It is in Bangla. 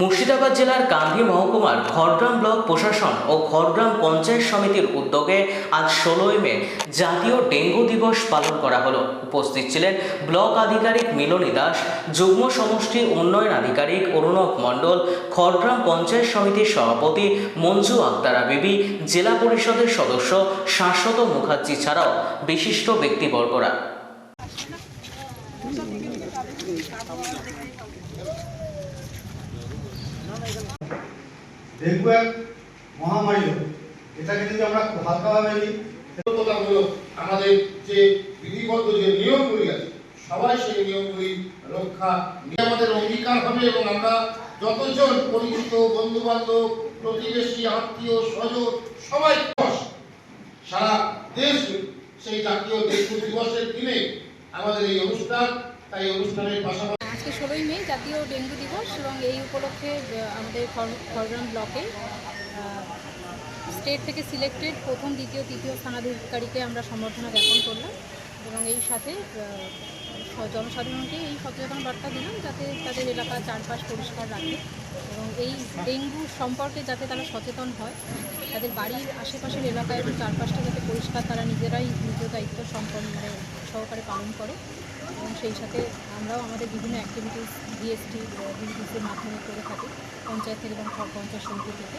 Murshidabad জেলার কান্দি মহকুমার খড়গ্রাম ব্লক প্রশাসন ও খড়গ্রাম পঞ্চায়েত সমিতির উদ্যোগে আজ ষোলোই মে জাতীয় ডেঙ্গু দিবস পালন করা হলো। উপস্থিত ছিলেন ব্লক আধিকারিক মিলনী দাস, যুগ্ম সমষ্টি উন্নয়ন আধিকারিক অরুণব মণ্ডল, খড়গ্রাম পঞ্চায়েত সমিতির সভাপতি মঞ্জু আক্তারা বিবি, জেলা পরিষদের সদস্য শাশ্বত মুখার্জি ছাড়াও বিশিষ্ট ব্যক্তিবর্গরা। ডেঙ্গু এক মহামারী এটাকে যদি আমরা হালকাভাবে নিই আমাদের যে বিধিবদ্ধ যে নিয়মগুলি আছে, সবাই সেই নিয়মগুলি রক্ষা নিয়ে আমাদের অঙ্গীকার হবে এবং আমরা যতজন পরিচিত বন্ধু বান্ধব প্রতিবেশী, আত্মীয়, স্বজন, সবাই সারা দেশ সেই জাতীয় ডেঙ্গু দিবসের দিনে আমাদের এই অনুষ্ঠান, তাই অনুষ্ঠানের পাশাপাশি ষোলোই মে জাতীয় ডেঙ্গু দিবস এবং এই উপলক্ষে আমাদের খড়- খড়গ্রাম ব্লকে স্টেট থেকে সিলেক্টেড প্রথম, দ্বিতীয়, তৃতীয় স্থানাধিকারীকে আমরা সম্বর্ধনা জ্ঞাপন করলাম এবং এই সাথে জনসাধারণকে এই সচেতন বার্তা দিলাম যাতে তাদের এলাকা চারপাশ পরিষ্কার রাখে। এবং এই ডেঙ্গু সম্পর্কে যাতে তারা সচেতন হয়, তাদের বাড়ির আশেপাশের এলাকায় এবং চারপাশটা যাতে পরিষ্কার তারা নিজেরাই নিজ দায়িত্ব সম্পন্ন মানে সহকারে পালন করে এবং সেই সাথে আমরাও আমাদের বিভিন্ন অ্যাক্টিভিটিস ডিএসটি ডিভিডিসির মাধ্যমে করে থাকি, পঞ্চায়েত থেকে এবং সব পঞ্চায়েত সমিতি থেকে।